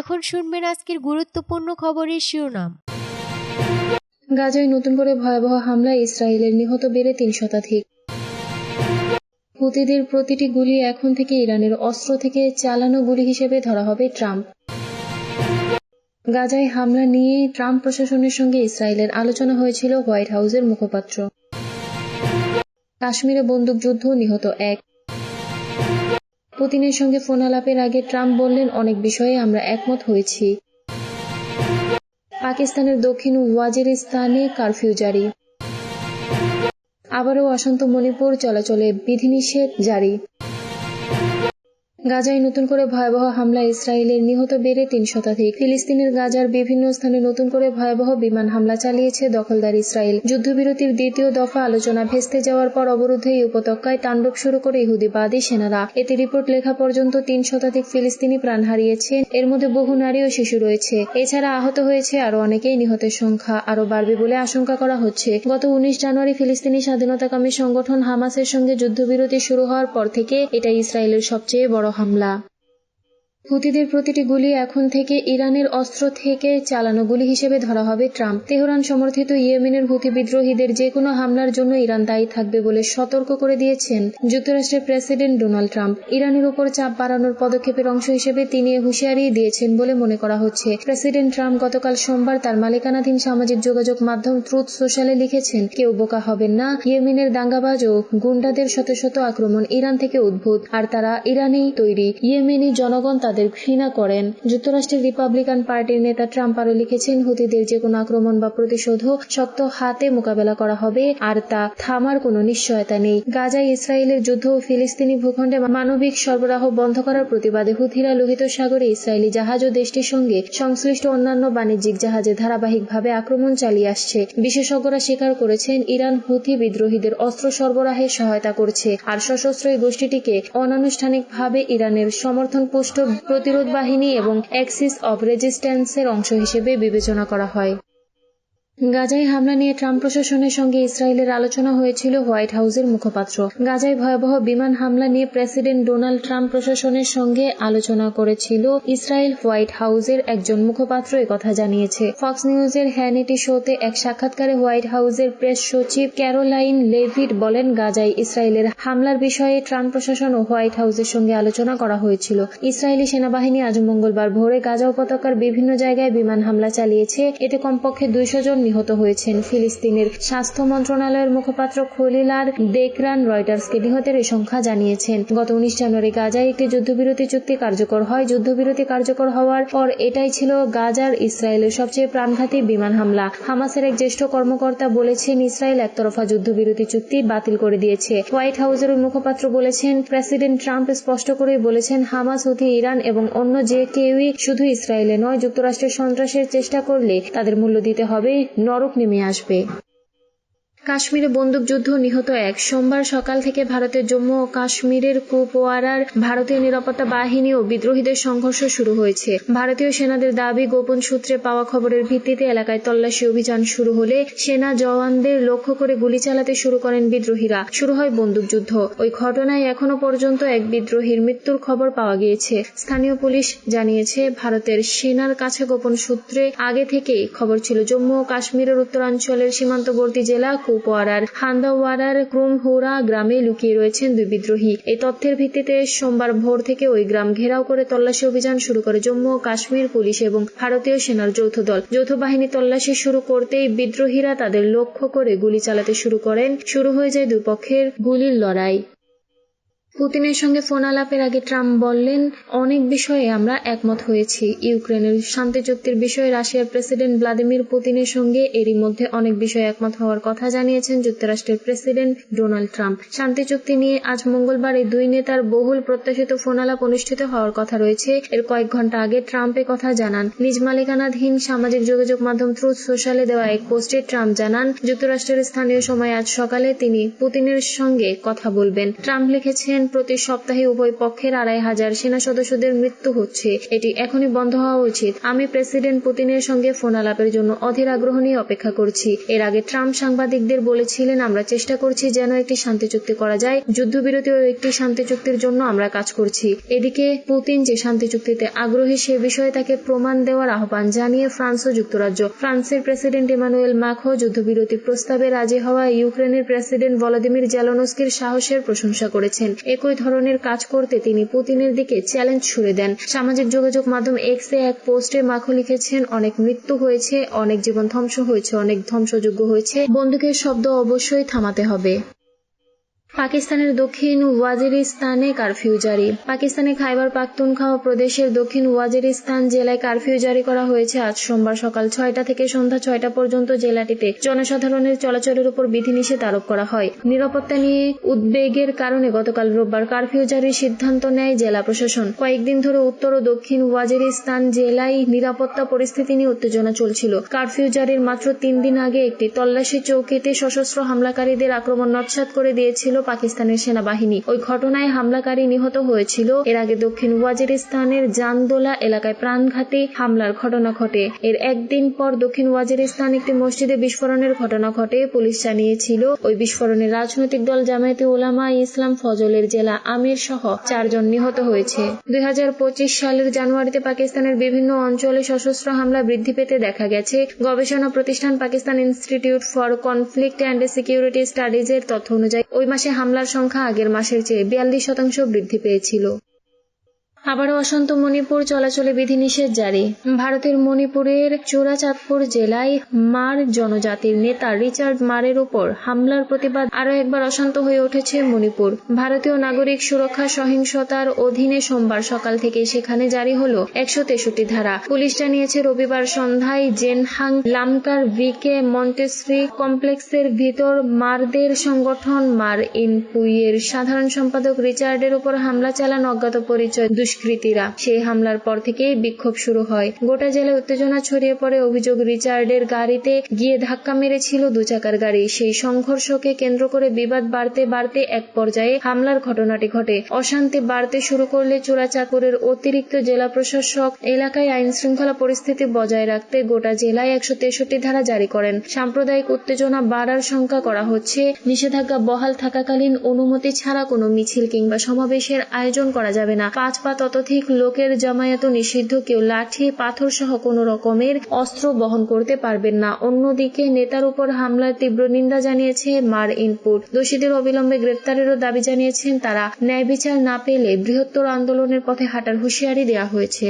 এখন শুনবেন আজকের গুরুত্বপূর্ণ খবরের শিরোনাম। গাজায় নতুন করে ভয়াবহ হামলায় ইসরায়েলের নিহত বেড়ে তিন শতাধিক। হুতিদের প্রতিটি গুলি এখন থেকে ইরানের অস্ত্র থেকে চালানো গুলি হিসেবে ধরা হবে ট্রাম্প। গাজায় হামলা নিয়ে ট্রাম্প প্রশাসনের সঙ্গে ইসরায়েলের আলোচনা হয়েছিল হোয়াইট হাউসের মুখপাত্র। কাশ্মীরে বন্দুকযুদ্ধ নিহত এক। পুতিনের সঙ্গে ফোন আলাপের আগে ট্রাম্প বললেন, অনেক বিষয়ে আমরা একমত হয়েছি। পাকিস্তানের দক্ষিণ ওয়াজিরিস্তানে কারফিউ জারি। আবারও অশান্ত মণিপুর চলাচলে বিধিনিষেধ জারি। গাজায় নতুন করে ভয়াবহ হামলা ইসরায়েলের নিহত বেড়ে তিন শতাধিক। ফিলিস্তিনের গাজার বিভিন্ন স্থানে নতুন করে ভয়াবহ বিমান হামলা চালিয়েছে দখলদার ইসরায়েল। যুদ্ধবিরতির দ্বিতীয় দফা আলোচনা ভেস্তে যাওয়ার পর অবরুদ্ধ এই উপত্যকায় তাণ্ডব শুরু করে ইহুদিবাদী সেনারা। এতে রিপোর্ট লেখা পর্যন্ত তিন শতাধিক ফিলিস্তিনি প্রাণ হারিয়েছেন। এর মধ্যে বহু নারী ও শিশু রয়েছে। এছাড়া আহত হয়েছে আরও অনেকেই নিহতের সংখ্যা আরও বাড়বে বলে আশঙ্কা করা হচ্ছে। গত উনিশ জানুয়ারি ফিলিস্তিনি স্বাধীনতাকামী সংগঠন হামাসের সঙ্গে যুদ্ধবিরতি শুরু হওয়ার পর থেকে এটা ইসরায়েলের সবচেয়ে বড় হামলা হুতিদের প্রতিটি গুলি এখন থেকে ইরানের অস্ত্র থেকে চালানো গুলি হিসেবে ধরা হবে ট্রাম্প। তেহরান সমর্থিত ইয়েমেনের হুতি বিদ্রোহীদের যে কোনো হামলার জন্য ইরান দায়ী থাকবে বলে সতর্ক করে দিয়েছেন যুক্তরাষ্ট্রের প্রেসিডেন্ট ডোনাল্ড ট্রাম্প। ইরানের উপর চাপ বাড়ানোর পদক্ষেপের অংশ হিসেবে তিনি হুঁশিয়ারি দিয়েছেন বলে মনে করা হচ্ছে। প্রেসিডেন্ট ট্রাম্প গতকাল সোমবার তার মালিকানাধীন সামাজিক যোগাযোগ মাধ্যম ট্রুথ সোশ্যালে লিখেছেন, কেউ বোকা হবেন না। ইয়েমেনের দাঙ্গাবাজ ও গুন্ডাদের শত শত আক্রমণ ইরান থেকে উদ্ভূত, আর তারা ইরানেই তৈরি। ইয়েমেনি জনগণ তাদের ঘৃণা করেন। যুক্তরাষ্ট্রের রিপাবলিকান পার্টির নেতা ট্রাম্প আরও লিখেছেন, হুতিদের যে কোনো আক্রমণ বা প্রতিশোধও শক্ত হাতে মোকাবেলা করা হবে, আর তা থামার কোনো নিশ্চয়তা নেই। গাজায় ইসরায়েলের যুদ্ধ ও ফিলিস্তিনি ভূখণ্ডে মানবিক সরবরাহ বন্ধ করার প্রতিবাদে হুথিরা লোহিত সাগরে ইসরায়েলি জাহাজ ও দেশটির সঙ্গে সংশ্লিষ্ট অন্যান্য বাণিজ্যিক জাহাজে ধারাবাহিকভাবে আক্রমণ চালিয়ে আসছে। বিশেষজ্ঞরা স্বীকার করেছেন, ইরান হুথি বিদ্রোহীদের অস্ত্র সরবরাহে সহায়তা করছে, আর সশস্ত্র এই গোষ্ঠীটিকে অনানুষ্ঠানিকভাবে ইরানের সমর্থন পুষ্ট প্রতিরোধ বাহিনী এবং অ্যাক্সিস অব রেজিস্ট্যান্সের অংশ হিসেবে বিবেচনা করা হয়। গাজায় হামলা নিয়ে ট্রাম্প প্রশাসনের সঙ্গে ইসরায়েলের আলোচনা হয়েছিল হোয়াইট হাউসের মুখপাত্র। গাজায় ভয়াবহ বিমান হামলা নিয়ে প্রেসিডেন্ট ডোনাল্ড ট্রাম্প প্রশাসনের সঙ্গে আলোচনা করেছিল ইসরায়েল হোয়াইট হাউসের একজন মুখপাত্র কথা জানিয়েছে। ফক্স নিউজের হ্যানিটি শোতে এক সাক্ষাৎকারে হোয়াইট হাউসের প্রেস সচিব ক্যারোলাইন লেভিড বলেন, গাজায় ইসরায়েলের হামলার বিষয়ে ট্রাম্প প্রশাসন ও হোয়াইট হাউসের সঙ্গে আলোচনা করা হয়েছিল। ইসরায়েলি সেনাবাহিনী আজ মঙ্গলবার ভোরে গাজা উপত্যকার বিভিন্ন জায়গায় বিমান হামলা চালিয়েছে। এতে কমপক্ষে দুইশো জন নিহত হয়েছেন ফিলিস্তিনের স্বাস্থ্য মন্ত্রণালয়ের মুখপাত্র খলিলার দেকরান রয়টার্সকে নিহতের সংখ্যা জানিয়েছেন। গত উনিশ জানুয়ারি গাজায় একটি যুদ্ধবিরতি চুক্তি কার্যকর হয়। যুদ্ধবিরতি কার্যকর হওয়ার পর এটাই ছিল গাজার ইসরায়েলের সবচেয়ে প্রাণঘাতী বিমান হামলা। হামাসের এক জ্যেষ্ঠ কর্মকর্তা বলেছেন, ইসরায়েল একতরফা যুদ্ধবিরতি চুক্তি বাতিল করে দিয়েছে। হোয়াইট হাউসের মুখপাত্র বলেছেন, প্রেসিডেন্ট ট্রাম্প স্পষ্ট করে বলেছেন, হামাস, হুথি, ইরান এবং অন্য যে কেউই শুধু ইসরায়েলে নয়, যুক্তরাষ্ট্রের সন্ত্রাসের চেষ্টা করলে তাদের মূল্য দিতে হবে। নরক নেমে আসবে। কাশ্মীরে বন্দুকযুদ্ধ নিহত এক। সোমবার সকাল থেকে ভারতের জম্মু ও কাশ্মীরের কুপওয়ারার ভারতীয় নিরাপত্তা বাহিনী ও বিদ্রোহীদের সংঘর্ষ শুরু হয়েছে। ভারতীয় সেনাদের দাবি, গোপন সূত্রে পাওয়া খবরের ভিত্তিতে এলাকায় তল্লাশি অভিযান শুরু হলে সেনা জওয়ানদের লক্ষ্য করে গুলি চালাতে শুরু করেন বিদ্রোহীরা। শুরু হয় বন্দুকযুদ্ধ ওই ঘটনায় এখনও পর্যন্ত এক বিদ্রোহীর মৃত্যুর খবর পাওয়া গিয়েছে। স্থানীয় পুলিশ জানিয়েছে, ভারতের সেনার কাছে গোপন সূত্রে আগে থেকেই খবর ছিল, জম্মু ও কাশ্মীরের উত্তরাঞ্চলের সীমান্তবর্তী জেলা কুপওয়ারার হান্দাওয়ারার ক্রোমহোরা গ্রামে লুকিয়ে রয়েছেন দুই বিদ্রোহী। এই তথ্যের ভিত্তিতে সোমবার ভোর থেকে ওই গ্রাম ঘেরাও করে তল্লাশি অভিযান শুরু করে জম্মু ও কাশ্মীর পুলিশ এবং ভারতীয় সেনার যৌথ দল। যৌথ বাহিনী তল্লাশি শুরু করতেই বিদ্রোহীরা তাদের লক্ষ্য করে গুলি চালাতে শুরু করেন। শুরু হয়ে যায় দুই পক্ষের গুলির লড়াই। পুতিনের সঙ্গে ফোন আলাপের আগে ট্রাম্প বললেন, অনেক বিষয়ে আমরা একমত হয়েছি। ইউক্রেনের শান্তি চুক্তির বিষয়ে রাশিয়ার প্রেসিডেন্ট ভ্লাদিমির পুতিনের সঙ্গে এরই মধ্যে অনেক বিষয়ে একমত হওয়ার কথা জানিয়েছেন যুক্তরাষ্ট্রের প্রেসিডেন্ট ডোনাল্ড ট্রাম্প। শান্তি চুক্তি নিয়ে আজ মঙ্গলবার এই দুই নেতার বহুল প্রত্যাশিত ফোন আলাপ অনুষ্ঠিত হওয়ার কথা রয়েছে। এর কয়েক ঘণ্টা আগে ট্রাম্প কথা জানান। নিজ মালিকানাধীন সামাজিক যোগাযোগ মাধ্যম ট্রুথ সোশ্যালে দেওয়া এক পোস্টে ট্রাম্প জানান, যুক্তরাষ্ট্রের স্থানীয় সময় আজ সকালে তিনি পুতিনের সঙ্গে কথা বলবেন। ট্রাম্প লিখেছেন প্রতি সপ্তাহে উভয় পক্ষের আড়াই হাজার সেনা সদস্যদের মৃত্যু হচ্ছে। এটি এখনই বন্ধ হওয়া উচিত। আমি প্রেসিডেন্ট পুতিনের সঙ্গে ফোন আলাপের জন্য অধীর আগ্রহ নিয়ে অপেক্ষা করছি। এর আগে ট্রাম্প সাংবাদিকদের বলেছিলেন, আমরা চেষ্টা করছি যেন একটি শান্তি চুক্তি করা যায়। যুদ্ধবিরতি ও একটি শান্তি চুক্তির জন্য আমরা কাজ করছি। এদিকে পুতিন যে শান্তি চুক্তিতে আগ্রহী, সে বিষয়ে তাকে প্রমাণ দেওয়ার আহ্বান জানিয়ে ফ্রান্স ও যুক্তরাজ্য। ফ্রান্সের প্রেসিডেন্ট ইমানুয়েল মাখো যুদ্ধবিরতি প্রস্তাবে রাজি হওয়া ইউক্রেনের প্রেসিডেন্ট ভলোদিমির জেলনস্কির সাহসের প্রশংসা করেছেন। একই ধরনের কাজ করতে তিনি পুতিনের দিকে চ্যালেঞ্জ ছুড়ে দেন। সামাজিক যোগাযোগ মাধ্যম এক্স এ এক পোস্টে মাখো লিখেছেন, অনেক মৃত্যু হয়েছে, অনেক জীবন ধ্বংস হয়েছে, অনেক ধ্বংসযোগ্য হয়েছে। বন্দুকের শব্দ অবশ্যই থামাতে হবে। পাকিস্তানের দক্ষিণ ওয়াজিরিস্তানে কারফিউ জারি। পাকিস্তানে খাইবার পাখতুনখাওয়া প্রদেশের দক্ষিণ ওয়াজিরিস্তান জেলায় কারফিউ জারি করা হয়েছে আজ সোমবার সকাল ছয়টা থেকে সন্ধ্যা ছয়টা পর্যন্ত জেলাটিতে। জনসাধারণের চলাচলের উপর বিধিনিষেধ আরোপ করা হয়। নিরাপত্তা নিয়ে উদ্বেগের কারণে গতকাল রোববার কারফিউ জারির সিদ্ধান্ত নেয় জেলা প্রশাসন। কয়েকদিন ধরে উত্তর ও দক্ষিণ ওয়াজিরিস্তান জেলায় নিরাপত্তা পরিস্থিতি নিয়ে উত্তেজনা চলছিল। কারফিউ জারির মাত্র তিন দিন আগে একটি তল্লাশি চৌকিতে সশস্ত্র হামলাকারীদের আক্রমণ নৎসাত করে দিয়েছিল পাকিস্তানের সেনাবাহিনী। ওই ঘটনায় হামলাকারী নিহত হয়েছিল। এর আগে দক্ষিণ ওয়াজিরিস্তানের জানদোলা এলাকায় প্রাণঘাতী হামলার ঘটনা ঘটে। এর একদিন পর দক্ষিণ ওয়াজিরিস্তান একটি মসজিদে বিস্ফোরণের ঘটনা ঘটে। পুলিশ জানিয়েছিল, ওই বিস্ফোরণে রাজনৈতিক দল জামায়াতে ওলামা ইসলাম ফজলের জেলা আমির সহ চারজন নিহত হয়েছে। দুই হাজার পঁচিশ সালের জানুয়ারিতে পাকিস্তানের বিভিন্ন অঞ্চলে সশস্ত্র হামলা বৃদ্ধি পেতে দেখা গেছে। গবেষণা প্রতিষ্ঠান Pakistan institute for conflict and security studies এর তথ্য অনুযায়ী, ওই মাসে হামলার সংখ্যা আগের মাসের চেয়ে বিয়াল্লিশ শতাংশ বৃদ্ধি পেয়েছিল। আবারও অশান্ত মণিপুর চলাচলে বিধিনিষেধ জারি। ভারতের মণিপুরের চোরাচাঁদপুর জেলায় মার জনজাতির নেতা রিচার্ড মারের উপর হামলার প্রতিবাদ আরও একবার অশান্ত হয়ে উঠেছে মণিপুর। ভারতীয় নাগরিক সুরক্ষা সহিংসতার অধীনে সোমবার সকাল থেকে সেখানে জারি হলো একশো তেষট্টি ধারা। পুলিশ জানিয়েছে, রবিবার সন্ধ্যায় জেনহাং লামকার ভিকে মন্টেশ্রী কমপ্লেক্সের ভিতর মারদের সংগঠন মার ইন পুইয়ের সাধারণ সম্পাদক রিচার্ডের উপর হামলা চালান অজ্ঞাত পরিচয় দুষ্কৃতীরা। সেই হামলার পর থেকেই বিক্ষোভ শুরু হয়। গোটা জেলায় উত্তেজনা ছড়িয়ে পড়ে অভিযোগ রিচার্ডের গাড়িতে গিয়ে ধাক্কা মেরেছিল দু চাকার গাড়ি। সেই সংঘর্ষকে কেন্দ্র করে বিবাদ বাড়তে বাড়তে এক পর্যায়ে হামলার ঘটনাটি ঘটে। অশান্তি বাড়তে শুরু করলে চোরাচাকুরের অতিরিক্ত জেলা প্রশাসক এলাকায় আইন শৃঙ্খলা পরিস্থিতি বজায় রাখতে গোটা জেলায় একশো তেষট্টি ধারা জারি করেন। সাম্প্রদায়িক উত্তেজনা বাড়ার শঙ্কা করা হচ্ছে। নিষেধাজ্ঞা বহাল থাকাকালীন অনুমতি ছাড়া কোনো মিছিল কিংবা সমাবেশের আয়োজন করা যাবে না। পাঁচ পা ততোধিক লোকের জমায়েত নিষিদ্ধ। কেউ লাঠি পাথর সহ কোনো রকমের অস্ত্র বহন করতে পারবেন না। অন্যদিকে নেতার উপর হামলার তীব্র নিন্দা জানিয়েছে মার ইনপুট দোষীদের অবিলম্বে গ্রেপ্তারেরও দাবি জানিয়েছেন তারা। ন্যায় বিচার না পেলে বৃহত্তর আন্দোলনের পথে হাঁটার হুঁশিয়ারি দেওয়া হয়েছে।